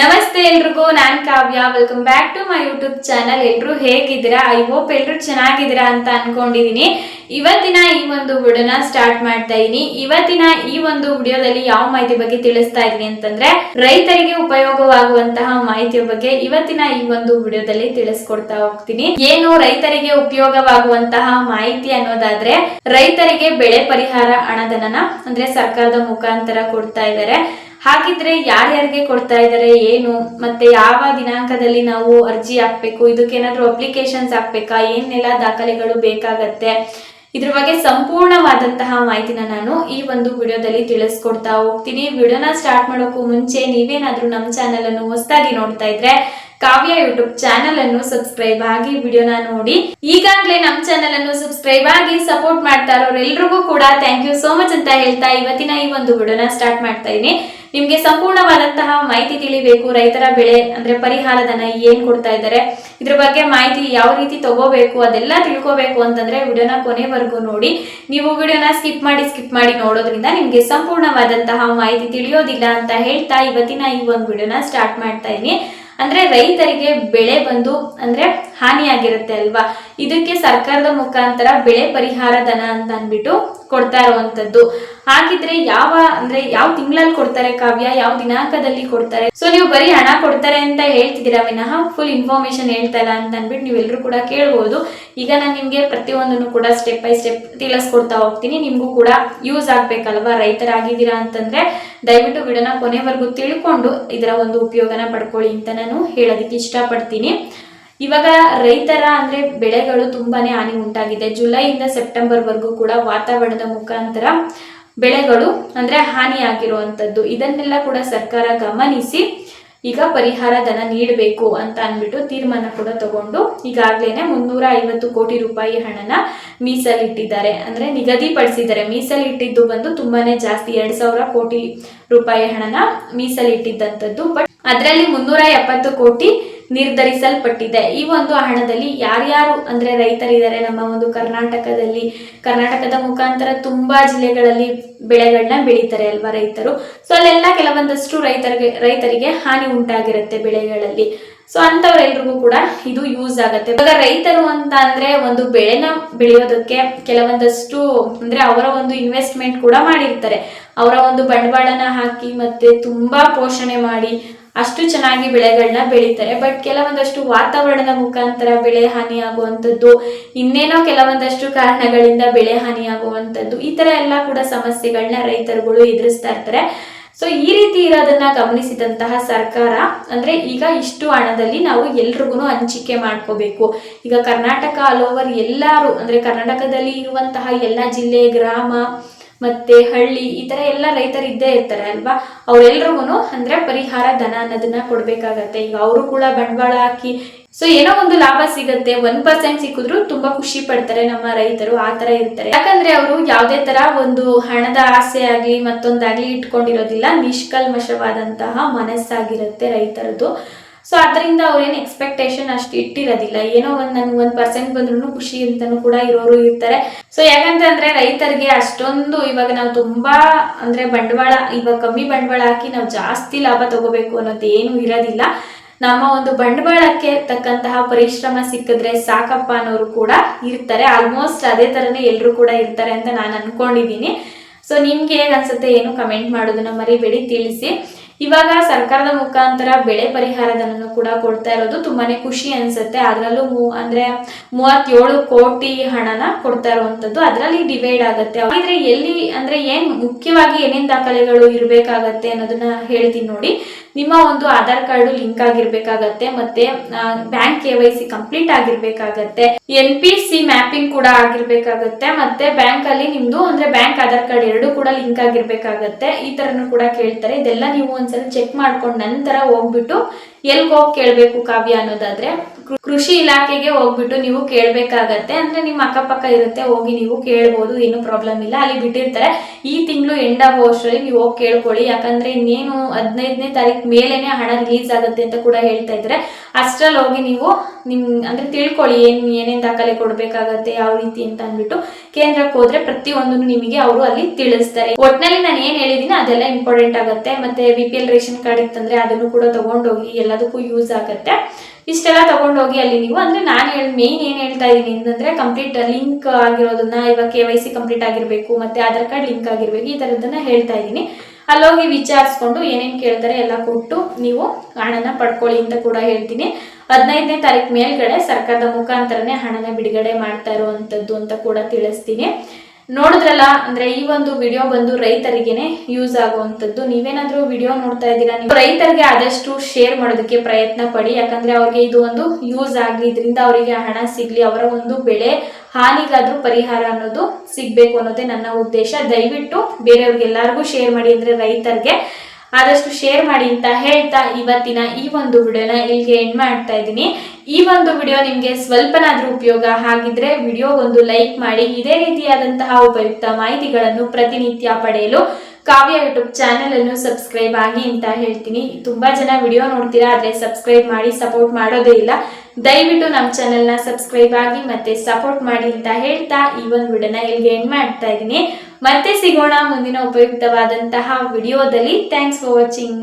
ನಮಸ್ತೆ ಎಲ್ರಿಗೂ, ನಾನ್ Kavya. Welcome back to my YouTube channel ಎಲ್ರು ಹೇಗಿದ್ದೀರಾ? ಐ ಹೋಪ್ ಎಲ್ರು ಚೆನ್ನಾಗಿದ್ದೀರಾ ಅಂತ ಅನ್ಕೊಂಡಿದೀನಿ. ಇವತ್ತಿನ ಈ ಒಂದು ವಿಡಿಯೋನ ಸ್ಟಾರ್ಟ್ ಮಾಡ್ತಾ ಇದೀನಿ. ಇವತ್ತಿನ ಈ ಒಂದು ವಿಡಿಯೋದಲ್ಲಿ ಯಾವ ಮಾಹಿತಿ ಬಗ್ಗೆ ತಿಳಿಸ್ತಾ ಇದೀನಿ ಅಂತಂದ್ರೆ, ರೈತರಿಗೆ ಉಪಯೋಗವಾಗುವಂತಹ ಮಾಹಿತಿಯ ಬಗ್ಗೆ ಇವತ್ತಿನ ಈ ಒಂದು ವಿಡಿಯೋದಲ್ಲಿ ತಿಳಿಸ್ಕೊಡ್ತಾ ಹೋಗ್ತೀನಿ. ಏನು ರೈತರಿಗೆ ಉಪಯೋಗವಾಗುವಂತಹ ಮಾಹಿತಿ ಅನ್ನೋದಾದ್ರೆ, ರೈತರಿಗೆ ಬೆಳೆ ಪರಿಹಾರ ಹಣದನ ಅಂದ್ರೆ ಸರ್ಕಾರದ ಮುಖಾಂತರ ಕೊಡ್ತಾ ಇದ್ದಾರೆ ಹಾಗಿದ್ರೆ ಯಾರ್ಯಾರಿಗೆ ಕೊಡ್ತಾ ಇದ್ದಾರೆ ಏನು, ಮತ್ತೆ ಯಾವ ದಿನಾಂಕದಲ್ಲಿ ನಾವು ಅರ್ಜಿ ಹಾಕ್ಬೇಕು ಇದಕ್ಕೇನಾದ್ರೂ ಅಪ್ಲಿಕೇಶನ್ಸ್ ಹಾಕ್ಬೇಕಾ, ಏನೆಲ್ಲ ದಾಖಲೆಗಳು ಬೇಕಾಗತ್ತೆ, ಇದ್ರ ಬಗ್ಗೆ ಸಂಪೂರ್ಣವಾದಂತಹ ಮಾಹಿತಿನ ನಾನು ಈ ಒಂದು ವಿಡಿಯೋದಲ್ಲಿ ತಿಳಿಸ್ಕೊಡ್ತಾ ಹೋಗ್ತೀನಿ. ವಿಡಿಯೋನ ಸ್ಟಾರ್ಟ್ ಮಾಡೋಕ್ಕೂ ಮುಂಚೆ ನೀವೇನಾದ್ರೂ ನಮ್ಮ ಚಾನೆಲ್ ಅನ್ನು ಹೊಸದಾಗಿ ನೋಡ್ತಾ ಇದ್ರೆ ಕಾವ್ಯ ಯೂಟ್ಯೂಬ್ ಚಾನೆಲ್ ಅನ್ನು ಸಬ್ಸ್ಕ್ರೈಬ್ ಆಗಿ ವಿಡಿಯೋನ ನೋಡಿ. ಈಗಾಗಲೇ ನಮ್ಮ ಚಾನೆಲ್ ಅನ್ನು ಸಬ್ಸ್ಕ್ರೈಬ್ ಆಗಿ ಸಪೋರ್ಟ್ ಮಾಡ್ತಾ ಇರೋರೆಲ್ರಿಗೂ ಕೂಡ ಥ್ಯಾಂಕ್ ಯು ಸೋ ಮಚ್ ಅಂತ ಹೇಳ್ತಾ ಇವತ್ತಿನ ಈ ಒಂದು ವಿಡಿಯೋನ ಸ್ಟಾರ್ಟ್ ಮಾಡ್ತಾ ಇದೀನಿ ನಿಮ್ಗೆ ಸಂಪೂರ್ಣವಾದಂತಹ ಮಾಹಿತಿ ತಿಳಿಬೇಕು, ರೈತರ ಬೆಳೆ ಅಂದ್ರೆ ಪರಿಹಾರಧನ ಏನ್ ಕೊಡ್ತಾ ಇದ್ದಾರೆ, ಇದ್ರ ಬಗ್ಗೆ ಮಾಹಿತಿ ಯಾವ ರೀತಿ ತಗೋಬೇಕು, ಅದೆಲ್ಲ ತಿಳ್ಕೋಬೇಕು ಅಂತಂದ್ರೆ ವಿಡಿಯೋನ ಕೊನೆವರೆಗೂ ನೋಡಿ. ನೀವು ವಿಡಿಯೋನ ಸ್ಕಿಪ್ ಮಾಡಿ ಸ್ಕಿಪ್ ಮಾಡಿ ನೋಡೋದ್ರಿಂದ ನಿಮ್ಗೆ ಸಂಪೂರ್ಣವಾದಂತಹ ಮಾಹಿತಿ ತಿಳಿಯೋದಿಲ್ಲ ಅಂತ ಹೇಳ್ತಾ ಇವತ್ತಿನ ಈ ಒಂದು ವಿಡಿಯೋನ ಸ್ಟಾರ್ಟ್ ಮಾಡ್ತಾ ಇದೀನಿ ಅಂದ್ರೆ ರೈತರಿಗೆ ಬೆಳೆ ಬಂದು ಅಂದ್ರೆ ಹಾನಿಯಾಗಿರುತ್ತೆ ಅಲ್ವಾ? ಇದಕ್ಕೆ ಸರ್ಕಾರದ ಮುಖಾಂತರ ಬೆಳೆ ಪರಿಹಾರ ಧನ ಅಂತ ಅಂದ್ಬಿಟ್ಟು ಕೊಡ್ತಾ ಇರುವಂತದ್ದು. ಹಾಗಿದ್ರೆ ಯಾವ, ಅಂದ್ರೆ ಯಾವ ತಿಂಗಳಲ್ಲಿ ಕೊಡ್ತಾರೆ ಕಾವ್ಯ? ಯಾವ ದಿನಾಂಕದಲ್ಲಿ ಕೊಡ್ತಾರೆ? ಸೊ ನೀವು ಬರೀ ಹಣ ಕೊಡ್ತಾರೆ ಅಂತ ಹೇಳ್ತಿದ್ದೀರಾ ವಿನಃ? ಫುಲ್ ಇನ್ಫಾರ್ಮೇಶನ್ ಹೇಳ್ತಾ ಇಲ್ಲ ಅಂತ ಅಂದ್ಬಿಟ್ಟು ನೀವೆಲ್ಲರೂ ಕೂಡ ಕೇಳ್ಬೋದು. ಈಗ ನಾನು ನಿಮ್ಗೆ ಪ್ರತಿಯೊಂದನ್ನು ಕೂಡ ಸ್ಟೆಪ್ ಬೈ ಸ್ಟೆಪ್ ತಿಳಿಸ್ಕೊಡ್ತಾ ಹೋಗ್ತೀನಿ. ನಿಮ್ಗೂ ಕೂಡ ಯೂಸ್ ಆಗ್ಬೇಕಲ್ವಾ? ರೈತರಾಗಿದ್ದೀರಾ ಅಂತಂದ್ರೆ ದಯವಿಟ್ಟು ವಿಡನ ಕೊನೆವರೆಗೂ ತಿಳ್ಕೊಂಡು ಇದರ ಒಂದು ಉಪಯೋಗನ ಪಡ್ಕೊಳ್ಳಿ ಅಂತ ನಾನು ಹೇಳೋದಕ್ಕೆ ಇಷ್ಟಪಡ್ತೀನಿ. ಇವಾಗ ರೈತರ ಅಂದ್ರೆ ಬೆಳೆಗಳು ತುಂಬಾನೇ ಹಾನಿ ಉಂಟಾಗಿದೆ. ಜುಲೈಯಿಂದ ಸೆಪ್ಟೆಂಬರ್ ವರೆಗೂ ಕೂಡ ವಾತಾವರಣದ ಮುಖಾಂತರ ಬೆಳೆಗಳು ಅಂದ್ರೆ ಹಾನಿಯಾಗಿರುವಂತದ್ದು. ಇದನ್ನೆಲ್ಲ ಕೂಡ ಸರ್ಕಾರ ಗಮನಿಸಿ ಈಗ ಪರಿಹಾರ ಧನ ನೀಡಬೇಕು ಅಂತ ಅಂದ್ಬಿಟ್ಟು ತೀರ್ಮಾನ ಕೂಡ ತಗೊಂಡು ಈಗಾಗಲೇ ಮುನ್ನೂರ ಐವತ್ತು ಕೋಟಿ ರೂಪಾಯಿ ಹಣನ ಮೀಸಲಿಟ್ಟಿದ್ದಾರೆ. ಅಂದ್ರೆ ನಿಗದಿಪಡಿಸಿದ್ದಾರೆ. ಮೀಸಲಿಟ್ಟಿದ್ದು ಬಂದು ತುಂಬಾನೇ ಜಾಸ್ತಿ. ಎರಡ್ ಸಾವಿರ ಕೋಟಿ ರೂಪಾಯಿ ಹಣನ ಮೀಸಲಿಟ್ಟಿದ್ದಂಥದ್ದು. ಬಟ್ ಅದರಲ್ಲಿ ಮುನ್ನೂರ ಎಪ್ಪತ್ತು ಕೋಟಿ ನಿರ್ಧರಿಸಲ್ಪಟ್ಟಿದೆ. ಈ ಒಂದು ಹಣದಲ್ಲಿ ಯಾರ್ಯಾರು ಅಂದ್ರೆ ರೈತರಿದ್ದಾರೆ, ನಮ್ಮ ಒಂದು ಕರ್ನಾಟಕದಲ್ಲಿ, ಕರ್ನಾಟಕದ ಮುಖಾಂತರ ತುಂಬಾ ಜಿಲ್ಲೆಗಳಲ್ಲಿ ಬೆಳೆಗಳನ್ನ ಬೆಳೀತಾರೆ ಅಲ್ವಾ ರೈತರು? ಸೊ ಅಲ್ಲೆಲ್ಲ ಕೆಲವೊಂದಷ್ಟು ರೈತರಿಗೆ ರೈತರಿಗೆ ಹಾನಿ ಉಂಟಾಗಿರುತ್ತೆ ಬೆಳೆಗಳಲ್ಲಿ. ಸೊ ಅಂತವ್ರೆಲ್ರಿಗೂ ಕೂಡ ಇದು ಯೂಸ್ ಆಗುತ್ತೆ. ಇವಾಗ ರೈತರು ಅಂತ ಅಂದ್ರೆ ಒಂದು ಬೆಳೆನ ಬೆಳೆಯೋದಕ್ಕೆ ಕೆಲವೊಂದಷ್ಟು ಅಂದ್ರೆ ಅವರ ಒಂದು ಇನ್ವೆಸ್ಟ್ಮೆಂಟ್ ಕೂಡ ಮಾಡಿರ್ತಾರೆ. ಅವರ ಒಂದು ಬಂಡವಾಳನ ಹಾಕಿ ಮತ್ತೆ ತುಂಬಾ ಪೋಷಣೆ ಮಾಡಿ ಅಷ್ಟು ಚೆನ್ನಾಗಿ ಬೆಳೆಗಳನ್ನ ಬೆಳೀತಾರೆ. ಬಟ್ ಕೆಲವೊಂದಷ್ಟು ವಾತಾವರಣದ ಮುಖಾಂತರ ಬೆಳೆ ಹಾನಿಯಾಗುವಂಥದ್ದು ಇನ್ನೇನೋ ಕೆಲವೊಂದಷ್ಟು ಕಾರಣಗಳಿಂದ ಬೆಳೆ ಹಾನಿಯಾಗುವಂಥದ್ದು ಈ ತರ ಎಲ್ಲ ಕೂಡ ಸಮಸ್ಯೆಗಳನ್ನ ರೈತರುಗಳು ಎದುರಿಸ್ತಾ ಇರ್ತಾರೆ. ಸೊ ಈ ರೀತಿ ಇರೋದನ್ನ ಗಮನಿಸಿದಂತಹ ಸರ್ಕಾರ, ಅಂದ್ರೆ ಈಗ ಇಷ್ಟು ಹಣದಲ್ಲಿ ನಾವು ಎಲ್ರಿಗೂ ಹಂಚಿಕೆ ಮಾಡ್ಕೋಬೇಕು. ಈಗ ಕರ್ನಾಟಕ ಆಲ್ ಓವರ್ ಎಲ್ಲರೂ, ಅಂದ್ರೆ ಕರ್ನಾಟಕದಲ್ಲಿ ಇರುವಂತಹ ಎಲ್ಲ ಜಿಲ್ಲೆ, ಗ್ರಾಮ ಮತ್ತೆ ಹಳ್ಳಿ ಈ ತರ ಎಲ್ಲ ರೈತರು ಇದ್ದೇ ಇರ್ತಾರೆ ಅಲ್ವಾ? ಅವ್ರೆಲ್ರಿಗೂ ಅಂದ್ರೆ ಪರಿಹಾರ, ಧನ ಅನ್ನೋದನ್ನ ಕೊಡ್ಬೇಕಾಗತ್ತೆ. ಈಗ ಅವರು ಕೂಡ ಬಂಡವಾಳ ಹಾಕಿ ಸೊ ಏನೋ ಒಂದು ಲಾಭ ಸಿಗುತ್ತೆ. ಒನ್ ಪರ್ಸೆಂಟ್ ಸಿಕ್ಕಿದ್ರು ತುಂಬಾ ಖುಷಿ ಪಡ್ತಾರೆ ನಮ್ಮ ರೈತರು, ಆ ತರ ಇರ್ತಾರೆ. ಯಾಕಂದ್ರೆ ಅವರು ಯಾವ್ದೇ ತರ ಒಂದು ಹಣದ ಆಸೆ ಆಗ್ಲಿ, ಮತ್ತೊಂದಾಗ್ಲಿ ಇಟ್ಕೊಂಡಿರೋದಿಲ್ಲ. ನಿಷ್ಕಲ್ಮಶವಾದಂತಹ ಮನಸ್ಸಾಗಿರುತ್ತೆ ರೈತರದು. ಸೊ ಅದರಿಂದ ಅವ್ರೇನು ಎಕ್ಸ್ಪೆಕ್ಟೇಷನ್ ಅಷ್ಟು ಇಟ್ಟಿರೋದಿಲ್ಲ. ಏನೋ ಒಂದು ನನ್ಗೆ ಒಂದು ಪರ್ಸೆಂಟ್ ಬಂದ್ರೂ ಖುಷಿ ಅಂತಾನು ಕೂಡ ಇರೋರು ಇರ್ತಾರೆ. ಸೊ ಯಾಕಂತಂದ್ರೆ ರೈತರಿಗೆ ಅಷ್ಟೊಂದು ಇವಾಗ ನಾವು ತುಂಬಾ ಅಂದ್ರೆ ಬಂಡವಾಳ, ಇವಾಗ ಕಮ್ಮಿ ಬಂಡವಾಳ ಹಾಕಿ ನಾವು ಜಾಸ್ತಿ ಲಾಭ ತಗೋಬೇಕು ಅನ್ನೋದು ಏನು ಇರೋದಿಲ್ಲ. ನಮ್ಮ ಒಂದು ಬಂಡವಾಳಕ್ಕೆ ತಕ್ಕಂತಹ ಪರಿಶ್ರಮ ಸಿಕ್ಕಿದ್ರೆ ಸಾಕಪ್ಪ ಅನ್ನೋರು ಕೂಡ ಇರ್ತಾರೆ. ಆಲ್ಮೋಸ್ಟ್ ಅದೇ ತರನೇ ಎಲ್ಲರೂ ಕೂಡ ಇರ್ತಾರೆ ಅಂತ ನಾನು ಅನ್ಕೊಂಡಿದ್ದೀನಿ ಸೊ ನಿಮ್ಗೆ ಹೇಗೆ ಅನ್ಸುತ್ತೆ ಏನು ಕಮೆಂಟ್ ಮಾಡೋದನ್ನ ಮರಿಬೇಡಿ, ತಿಳಿಸಿ. ಇವಾಗ ಸರ್ಕಾರದ ಮುಖಾಂತರ ಬೆಳೆ ಪರಿಹಾರಧನನು ಕೂಡ ಕೊಡ್ತಾ ಇರೋದು ತುಂಬಾನೇ ಖುಷಿ ಅನ್ಸುತ್ತೆ. ಅದರಲ್ಲೂ ಅಂದ್ರೆ ಮೂವತ್ತೇಳು ಕೋಟಿ ಹಣನ ಕೊಡ್ತಾ ಇರುವಂತದ್ದು ಅದರಲ್ಲಿ ಡಿವೈಡ್ ಆಗುತ್ತೆ. ಆದ್ರೆ ಎಲ್ಲಿ ಅಂದ್ರೆ ಏನ್ ಮುಖ್ಯವಾಗಿ ಏನೇನ್ ದಾಖಲೆಗಳು ಇರಬೇಕಾಗತ್ತೆ ಅನ್ನೋದನ್ನ ಹೇಳ್ತೀನಿ ನೋಡಿ. ನಿಮ್ಮ ಒಂದು ಆಧಾರ್ ಕಾರ್ಡ್ ಲಿಂಕ್ ಆಗಿರ್ಬೇಕಾಗತ್ತೆ, ಮತ್ತೆ bank K Y C complete ಆಗಿರ್ಬೇಕಾಗತ್ತೆ, N P C mapping ಕೂಡ ಆಗಿರ್ಬೇಕಾಗತ್ತೆ, ಮತ್ತೆ ಬ್ಯಾಂಕ್ ಅಲ್ಲಿ ನಿಮ್ದು ಅಂದ್ರೆ ಬ್ಯಾಂಕ್ ಆಧಾರ್ ಕಾರ್ಡ್ ಎರಡು ಕೂಡ ಲಿಂಕ್ ಆಗಿರ್ಬೇಕಾಗತ್ತೆ, ಈ ತರನು ಕೂಡ ಕೇಳ್ತಾರೆ. ಇದೆಲ್ಲ ನೀವು ಒಂದ್ಸಲ ಚೆಕ್ ಮಾಡ್ಕೊಂಡ್ ನಂತರ ಹೋಗ್ಬಿಟ್ಟು ಎಲ್ಗೆ ಹೋಗಿ ಕೇಳ್ಬೇಕು ಕಾವ್ಯ ಅನ್ನೋದಾದ್ರೆ ಕೃಷಿ ಇಲಾಖೆಗೆ ಹೋಗ್ಬಿಟ್ಟು ನೀವು ಕೇಳ್ಬೇಕಾಗತ್ತೆ. ಅಂದ್ರೆ ನಿಮ್ಮ ಅಕ್ಕಪಕ್ಕ ಇರುತ್ತೆ, ಹೋಗಿ ನೀವು ಕೇಳ್ಬೋದು, ಏನು ಪ್ರಾಬ್ಲಮ್ ಇಲ್ಲ. ಅಲ್ಲಿ ಬಿಟ್ಟಿರ್ತಾರೆ. ಈ ತಿಂಗಳು ಎಂಡ್ ಆಗೋ ಅಷ್ಟರಲ್ಲಿ ನೀವು ಹೋಗಿ ಕೇಳ್ಕೊಳ್ಳಿ. ಯಾಕಂದ್ರೆ ಇನ್ನೇನು ಹದಿನೈದನೇ ತಾರೀಕು ಮೇಲೇನೆ ಹಣ ರಿಲೀಸ್ ಆಗುತ್ತೆ ಅಂತ ಕೂಡ ಹೇಳ್ತಾ ಇದ್ರೆ ಅಷ್ಟರಲ್ಲಿ ಹೋಗಿ ನೀವು ನಿಮ್, ಅಂದ್ರೆ ತಿಳ್ಕೊಳ್ಳಿ ಏನ್, ಏನೇನ್ ದಾಖಲೆ ಕೊಡ್ಬೇಕಾಗತ್ತೆ, ಯಾವ ರೀತಿ ಅಂತ ಅಂದ್ಬಿಟ್ಟು ಕೇಂದ್ರಕ್ಕೆ ಹೋದ್ರೆ ಪ್ರತಿಯೊಂದು ನಿಮಗೆ ಅವರು ಅಲ್ಲಿ ತಿಳಿಸ್ತಾರೆ. ಒಟ್ನಲ್ಲಿ ನಾನು ಏನ್ ಹೇಳಿದೀನಿ ಅದೆಲ್ಲ ಇಂಪಾರ್ಟೆಂಟ್ ಆಗುತ್ತೆ. ಮತ್ತೆ B P L ration card ಇತ್ತಂದ್ರೆ ಅದನ್ನು ಕೂಡ ತಗೊಂಡೋಗಿ ಎಲ್ಲದಕ್ಕೂ ಯೂಸ್ ಆಗುತ್ತೆ. ಇಷ್ಟೆಲ್ಲ ತಗೊಂಡೋಗಿ ಅಲ್ಲಿ ನೀವು, ಅಂದ್ರೆ ನಾನು ಹೇಳಿ ಮೇನ್ ಏನ್ ಹೇಳ್ತಾ ಇದ್ದೀನಿ ಅಂತಂದ್ರೆ ಕಂಪ್ಲೀಟ್ ಲಿಂಕ್ ಆಗಿರೋದನ್ನ, ಇವಾಗ ಕೆ ವೈ ಸಿ ಕಂಪ್ಲೀಟ್ ಆಗಿರ್ಬೇಕು, ಮತ್ತೆ ಆಧಾರ್ ಕಾರ್ಡ್ ಲಿಂಕ್ ಆಗಿರ್ಬೇಕು, ಈ ತರದನ್ನ ಹೇಳ್ತಾ ಇದ್ದೀನಿ ಅಲ್ಲೋಗಿ ವಿಚಾರಿಸ್ಕೊಂಡು ಏನೇನು ಕೇಳ್ತಾರೆ ಎಲ್ಲ ಕೊಟ್ಟು ನೀವು ಹಣನ ಪಡ್ಕೊಳ್ಳಿ ಅಂತ ಕೂಡ ಹೇಳ್ತೀನಿ. ಹದಿನೈದನೇ ತಾರೀಕು ಮೇಲ್ಗಡೆ ಸರ್ಕಾರದ ಮುಖಾಂತರನೇ ಹಣನ ಬಿಡುಗಡೆ ಮಾಡ್ತಾ ಇರುವಂಥದ್ದು ಅಂತ ಕೂಡ ತಿಳಿಸ್ತೀನಿ. ನೋಡಿದ್ರಲ್ಲ, ಅಂದ್ರೆ ಈ ಒಂದು ವಿಡಿಯೋ ಬಂದು ರೈತರಿಗೆನೆ ಯೂಸ್ ಆಗುವಂತದ್ದು ನೀವೇನಾದ್ರೂ ವಿಡಿಯೋ ನೋಡ್ತಾ ಇದ್ದೀರಾ? ನೀವು ರೈತರಿಗೆ ಆದಷ್ಟು ಶೇರ್ ಮಾಡೋದಕ್ಕೆ ಪ್ರಯತ್ನ ಪಡಿ. ಯಾಕಂದ್ರೆ ಅವ್ರಿಗೆ ಇದು ಒಂದು ಯೂಸ್ ಆಗ್ಲಿ ಇದರಿಂದ ಅವರಿಗೆ ಹಣ ಸಿಗ್ಲಿ, ಅವರ ಒಂದು ಬೆಳೆ ಹಾನಿಗಾದ್ರೂ ಪರಿಹಾರ ಅನ್ನೋದು ಸಿಗ್ಬೇಕು ಅನ್ನೋದೇ ನನ್ನ ಉದ್ದೇಶ. ದಯವಿಟ್ಟು ಬೇರೆಯವ್ರಿಗೆ ಎಲ್ಲರಿಗೂ ಶೇರ್ ಮಾಡಿ ಅಂದ್ರೆ ರೈತರಿಗೆ. ಆದಷ್ಟು ಶೇರ್ ಮಾಡಿ ಅಂತ ಹೇಳ್ತಾ ಇವತ್ತಿನ ಈ ಒಂದು ವಿಡಿಯೋನ ಇಲ್ಲಿಗೆ ಎಂಡ್ ಮಾಡ್ತಾ ಇದ್ದೀನಿ. ಈ ಒಂದು ವಿಡಿಯೋ ನಿಮಗೆ ಸ್ವಲ್ಪನಾದ್ರೂ ಉಪಯೋಗ ಆಗಿದ್ರೆ ವಿಡಿಯೋಗೊಂದು ಲೈಕ್ ಮಾಡಿ ಇದೇ ರೀತಿಯಾದಂತಹ ಉಪಯುಕ್ತ ಮಾಹಿತಿಗಳನ್ನು ಪ್ರತಿನಿತ್ಯ ಪಡೆಯಲು ಕಾವ್ಯ ಯೂಟ್ಯೂಬ್ ಚಾನೆಲ್ ಅನ್ನು ಸಬ್ಸ್ಕ್ರೈಬ್ ಆಗಿ ಅಂತ ಹೇಳ್ತೀನಿ. ತುಂಬಾ ಜನ ವಿಡಿಯೋ ನೋಡ್ತೀರಾ, ಆದ್ರೆ ಸಬ್ಸ್ಕ್ರೈಬ್ ಮಾಡಿ ಸಪೋರ್ಟ್ ಮಾಡೋದೇ ಇಲ್ಲ. ದಯವಿಟ್ಟು ನಮ್ಮ ಚಾನೆಲ್ನ ಸಬ್ಸ್ಕ್ರೈಬ್ ಆಗಿ ಮತ್ತೆ ಸಪೋರ್ಟ್ ಮಾಡಿ ಅಂತ ಹೇಳ್ತಾ ಈ ಒಂದು ವಿಡಿಯೋನ ಇಲ್ಲಿಗೆ ಎಂಡ್ ಮಾಡ್ತಾ ಇದ್ದೀನಿ. ಮತ್ತೆ ಸಿಗೋಣ ಮುಂದಿನ ಉಪಯುಕ್ತವಾದಂತಹ ವಿಡಿಯೋದಲ್ಲಿ. Thanks for watching